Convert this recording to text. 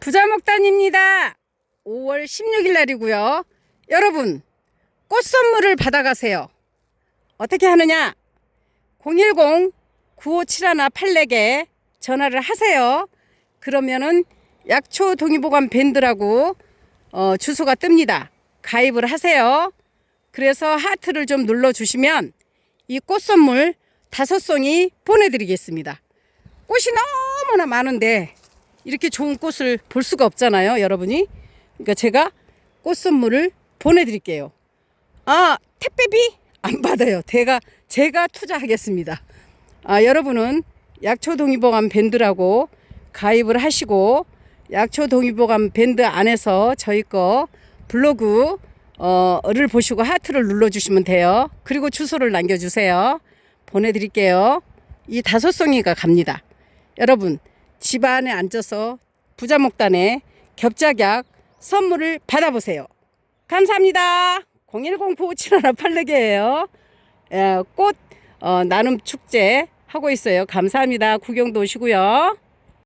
부자목단입니다. 5월 16일 날이고요. 여러분, 꽃 선물을 받아가세요. 어떻게 하느냐? 010-9571-84개 전화를 하세요. 그러면은 약초 동의보감 밴드라고 어, 주소가 뜹니다. 가입을 하세요. 그래서 하트를 좀 눌러주시면 이 꽃 선물 다섯 송이 보내드리겠습니다. 꽃이 너무나 많은데 이렇게 좋은 꽃을 볼 수가 없잖아요, 여러분이. 그러니까 제가 꽃 선물을 보내드릴게요. 아, 택배비 안 받아요. 제가 제가 투자하겠습니다. 아, 여러분은 약초 동의보감 밴드라고 가입을 하시고 약초 동의보감 밴드 안에서 저희 거 블로그 어를 보시고 하트를 눌러주시면 돼요. 그리고 주소를 남겨주세요. 보내드릴게요. 이 다섯 송이가 갑니다. 여러분 집 안에 앉아서 부자 목단에 겹작약 선물을 받아보세요. 감사합니다. 010-9571-84개예요. 꽃 어, 나눔 축제 하고 있어요. 감사합니다. 구경도 오시고요.